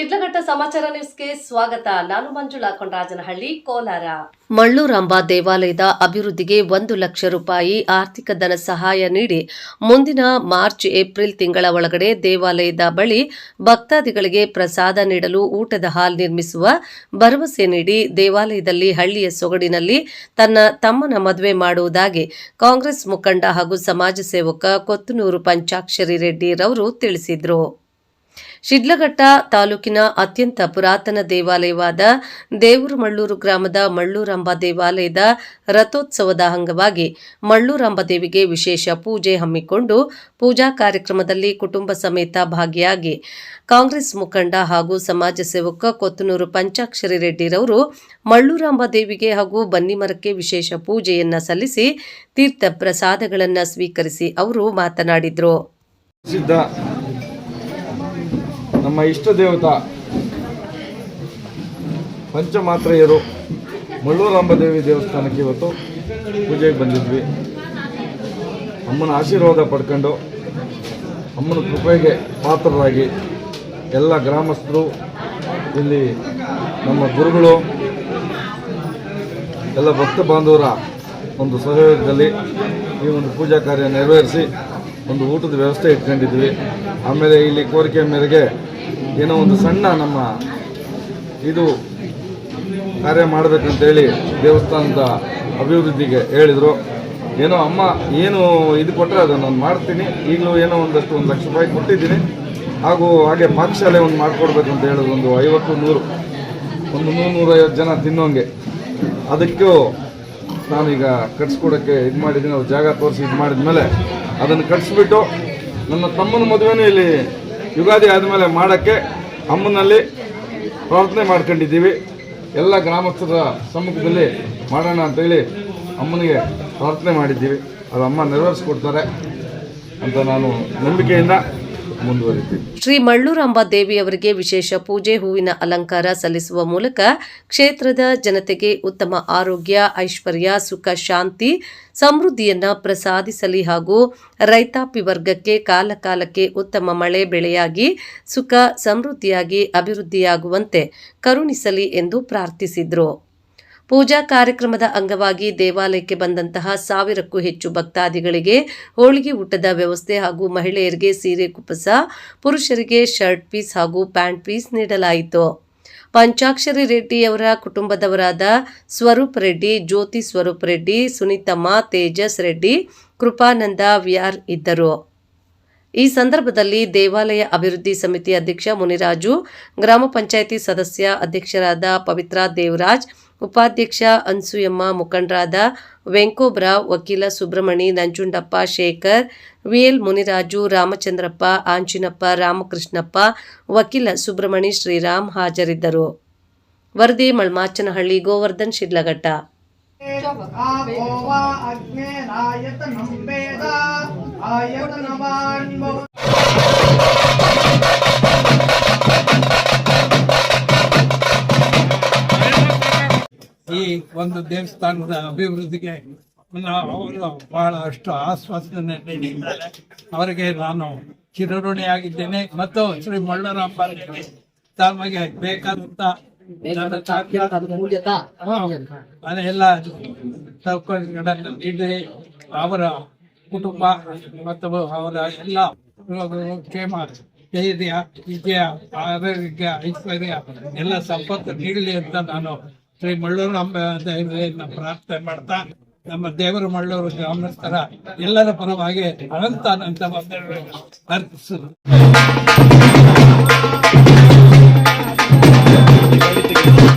ಸಮಾಚಾರ ನ್ಯೂಸ್ಗೆ ಸ್ವಾಗತ. ನಾನು ಮಂಜುಳಾ ಕೊಂಡರಾಜನಹಳ್ಳಿ ಕೋಲಾರ. ಮಳ್ಳೂರಾಂಬ ದೇವಾಲಯದ ಅಭಿವೃದ್ಧಿಗೆ ಒಂದು ಲಕ್ಷ ರೂಪಾಯಿ ಆರ್ಥಿಕ ಧನ ಸಹಾಯ ನೀಡಿ ಮುಂದಿನ ಮಾರ್ಚ್, ಏಪ್ರಿಲ್ ತಿಂಗಳ ಒಳಗಡೆ ದೇವಾಲಯದ ಬಳಿ ಭಕ್ತಾದಿಗಳಿಗೆ ಪ್ರಸಾದ ನೀಡಲು ಊಟದ ಹಾಲ್ ನಿರ್ಮಿಸುವ ಭರವಸೆ ನೀಡಿ ದೇವಾಲಯದಲ್ಲಿ ಹಳ್ಳಿಯ ಸೊಗಡಿನಲ್ಲಿ ತನ್ನ ತಮ್ಮನ ಮದುವೆ ಮಾಡುವುದಾಗಿ ಕಾಂಗ್ರೆಸ್ ಮುಖಂಡ ಹಾಗೂ ಸಮಾಜ ಸೇವಕ ಕೊತ್ತನೂರು ಪಂಚಾಕ್ಷರಿ ರೆಡ್ಡಿರವರು ತಿಳಿಸಿದರು. ಶಿಡ್ಲಘಟ್ಟ ತಾಲೂಕಿನ ಅತ್ಯಂತ ಪುರಾತನ ದೇವಾಲಯವಾದ ದೇವರು ಮಳ್ಳೂರು ಗ್ರಾಮದ ಮಳ್ಳೂರಂಬ ದೇವಾಲಯದ ರಥೋತ್ಸವದ ಅಂಗವಾಗಿ ಮಳ್ಳೂರಂಬ ದೇವಿಗೆ ವಿಶೇಷ ಪೂಜೆ ಹಮ್ಮಿಕೊಂಡು ಪೂಜಾ ಕಾರ್ಯಕ್ರಮದಲ್ಲಿ ಕುಟುಂಬ ಸಮೇತ ಭಾಗಿಯಾಗಿ ಕಾಂಗ್ರೆಸ್ ಮುಖಂಡ ಹಾಗೂ ಸಮಾಜ ಸೇವಕ ಕೊತ್ತನೂರು ಪಂಚಾಕ್ಷರಿ ರೆಡ್ಡಿರವರು ಮಳ್ಳೂರಾಂಬ ದೇವಿಗೆ ಹಾಗೂ ಬನ್ನಿಮರಕ್ಕೆ ವಿಶೇಷ ಪೂಜೆಯನ್ನ ಸಲ್ಲಿಸಿ ತೀರ್ಥ ಪ್ರಸಾದಗಳನ್ನು ಸ್ವೀಕರಿಸಿ ಅವರು ಮಾತನಾಡಿದರು. ನಮ್ಮ ಇಷ್ಟ ದೇವತಾ, ಪಂಚಮಾತ್ರೆಯರು ಮಳ್ಳೂರಾಂಬ ದೇವಿ ದೇವಸ್ಥಾನಕ್ಕೆ ಇವತ್ತು ಪೂಜೆಗೆ ಬಂದಿದ್ವಿ. ಅಮ್ಮನ ಆಶೀರ್ವಾದ ಪಡ್ಕೊಂಡು, ಅಮ್ಮನ ಕೃಪೆಗೆ ಪಾತ್ರರಾಗಿ ಎಲ್ಲ ಗ್ರಾಮಸ್ಥರು, ಇಲ್ಲಿ ನಮ್ಮ ಗುರುಗಳು, ಎಲ್ಲ ಭಕ್ತ ಬಾಂಧವರ ಒಂದು ಸಹಯೋಗದಲ್ಲಿ ಈ ಒಂದು ಪೂಜಾ ಕಾರ್ಯ ನೆರವೇರಿಸಿ ಒಂದು ಊಟದ ವ್ಯವಸ್ಥೆ ಇಟ್ಕೊಂಡಿದ್ವಿ. ಆಮೇಲೆ ಇಲ್ಲಿ ಕೋರಿಕೆ ಮೇರೆಗೆ ಏನೋ ಒಂದು ಸಣ್ಣ ನಮ್ಮ ಇದು ಕಾರ್ಯ ಮಾಡಬೇಕಂತೇಳಿ ದೇವಸ್ಥಾನದ ಅಭಿವೃದ್ಧಿಗೆ ಹೇಳಿದರು. ಏನೋ ಅಮ್ಮ ಏನು ಇದು ಕೊಟ್ಟರೆ ಅದನ್ನು ನಾನು ಮಾಡ್ತೀನಿ. ಈಗಲೂ ಏನೋ ಒಂದಷ್ಟು ಒಂದು ಲಕ್ಷ ರೂಪಾಯಿ ಕೊಟ್ಟಿದ್ದೀನಿ. ಹಾಗೂ ಹಾಗೆ ಪಾಕಶಾಲೆ ಒಂದು ಮಾಡಿಕೊಡ್ಬೇಕು ಅಂತ ಹೇಳೋದು ಒಂದು ಐವತ್ತು, ನೂರು, ಒಂದು ನೂರು ನೂರೈವತ್ತು ಜನ ತಿನ್ನೋಂಗೆ. ಅದಕ್ಕೂ ನಾನೀಗ ಕಟ್ಸ್ಕೊಡೋಕ್ಕೆ ಇದು ಮಾಡಿದ್ದೀನಿ. ಅವ್ರು ಜಾಗ ತೋರಿಸಿ ಇದು ಮಾಡಿದ್ಮೇಲೆ ಅದನ್ನು ಕಟ್ಸಿಬಿಟ್ಟು ನನ್ನ ತಮ್ಮನ ಮದುವೆನೂ ಇಲ್ಲಿ ಯುಗಾದಿ ಆದಮೇಲೆ ಮಾಡೋಕ್ಕೆ ಅಮ್ಮನಲ್ಲಿ ಪ್ರಾರ್ಥನೆ ಮಾಡ್ಕೊಂಡಿದ್ದೀವಿ. ಎಲ್ಲ ಗ್ರಾಮಸ್ಥರ ಸಮ್ಮುಖದಲ್ಲಿ ಮಾಡೋಣ ಅಂತೇಳಿ ಅಮ್ಮನಿಗೆ ಪ್ರಾರ್ಥನೆ ಮಾಡಿದ್ದೀವಿ. ಅದು ಅಮ್ಮ ನೆರವೇರಿಸ್ಕೊಡ್ತಾರೆ ಅಂತ ನಾನು ನಂಬಿಕೆಯಿಂದ ಮುಂದುವರಿತೀನಿ ಶ್ರೀ ಮಳ್ಳೂರಾಂಬ ದೇವಿಯವರಿಗೆ ವಿಶೇಷ ಪೂಜೆ, ಹೂವಿನ ಅಲಂಕಾರ ಸಲ್ಲಿಸುವ ಮೂಲಕ ಕ್ಷೇತ್ರದ ಜನತೆಗೆ ಉತ್ತಮ ಆರೋಗ್ಯ, ಐಶ್ವರ್ಯ, ಸುಖ, ಶಾಂತಿ, ಸಮೃದ್ಧಿಯನ್ನ ಪ್ರಸಾದಿಸಲಿ ಹಾಗೂ ರೈತಾಪಿ ವರ್ಗಕ್ಕೆ ಕಾಲಕಾಲಕ್ಕೆ ಉತ್ತಮ ಮಳೆ ಬೆಳೆಯಾಗಿ, ಸುಖ, ಸಮೃದ್ಧಿಯಾಗಿ ಅಭಿವೃದ್ಧಿಯಾಗುವಂತೆ ಕರುಣಿಸಲಿ ಎಂದು ಪ್ರಾರ್ಥಿಸಿದರು. ಪೂಜಾ ಕಾರ್ಯಕ್ರಮದ ಅಂಗವಾಗಿ ದೇವಾಲಯಕ್ಕೆ ಬಂದಂತಹ ಸಾವಿರಕ್ಕೂ ಹೆಚ್ಚು ಭಕ್ತಾದಿಗಳಿಗೆ ಹೋಳಿಗೆ ಊಟದ ವ್ಯವಸ್ಥೆ ಹಾಗೂ ಮಹಿಳೆಯರಿಗೆ ಸೀರೆ ಕುಪ್ಪಸ ಪುರುಷರಿಗೆ ಶರ್ಟ್ ಪೀಸ್ ಹಾಗೂ ಪ್ಯಾಂಟ್ ಪೀಸ್ ನೀಡಲಾಯಿತು. ಪಂಚಾಕ್ಷರಿ ರೆಡ್ಡಿಯವರ ಕುಟುಂಬದವರಾದ ಸ್ವರೂಪ್ ರೆಡ್ಡಿ, ಜ್ಯೋತಿ ಸ್ವರೂಪ್ ರೆಡ್ಡಿ, ಸುನೀತಮ್ಮ, ತೇಜಸ್ ರೆಡ್ಡಿ, ಕೃಪಾನಂದ ವಿಆರ್ ಇದ್ದರು. ಈ ಸಂದರ್ಭದಲ್ಲಿ ದೇವಾಲಯ ಅಭಿವೃದ್ಧಿ ಸಮಿತಿ ಅಧ್ಯಕ್ಷ ಮುನಿರಾಜು, ಗ್ರಾಮ ಪಂಚಾಯಿತಿ ಸದಸ್ಯ ಅಧ್ಯಕ್ಷರಾದ ಪವಿತ್ರ ದೇವರಾಜ್ ಉಪಾಧ್ಯಕ್ಷ ಅನ್ಸುಯಮ್ಮ ಮುಖಂಡರಾದ ವೆಂಕೋಬ್ರಾವ್ ವಕೀಲ ಸುಬ್ರಮಣಿ ನಂಜುಂಡಪ್ಪ ಶೇಖರ್, ವಿಎಲ್ ಮುನಿರಾಜು, ರಾಮಚಂದ್ರಪ್ಪ ಆಂಚಿನಪ್ಪ ರಾಮಕೃಷ್ಣಪ್ಪ, ವಕೀಲ ಸುಬ್ರಮಣಿ ಶ್ರೀರಾಮ್ ಹಾಜರಿದ್ದರು. ವರದಿ ಮಳ್ಮಾಚನಹಳ್ಳಿ ಗೋವರ್ಧನ್, ಶಿಡ್ಲಘಟ್ಟ. ಒಂದು ದೇವಸ್ಥಾನದ ಅಭಿವೃದ್ಧಿಗೆ ಅವರು ಅವರು ಬಹಳಷ್ಟು ಆಶ್ವಾಸನೆ ನೀಡಿದ್ದಾರೆ. ಅವರಿಗೆ ನಾನು ಚಿರಋಣಿಯಾಗಿದ್ದೇನೆ. ಮತ್ತು ಶ್ರೀ ಮಳ್ಳರಾಮ್ ತಮಗೆ ಬೇಕಾದಂತ ಅದೆಲ್ಲ ಸೌಕರ್ಯಗಳನ್ನು ನೀಡಿ ಅವರ ಕುಟುಂಬ ಮತ್ತು ಅವರ ಎಲ್ಲ ಕ್ಷೇಮ ಧೈರ್ಯ ವಿಜಯ ಆರೋಗ್ಯ ಐಶ್ವರ್ಯ ಎಲ್ಲ ಸಂಪತ್ತು ನೀಡಲಿ ಅಂತ ನಾನು ಶ್ರೀ ಮಳ್ಳೂರು ನಮ್ಮ ಪ್ರಾರ್ಥನೆ ಮಾಡ್ತಾ ನಮ್ಮ ದೇವರು ಮಳ್ಳೂರು ಗ್ರಾಮಸ್ಥರ ಎಲ್ಲರ ಪರವಾಗಿ ಅನಂತ ಅನಂತ ಅರ್ಪಿಸುವುದು.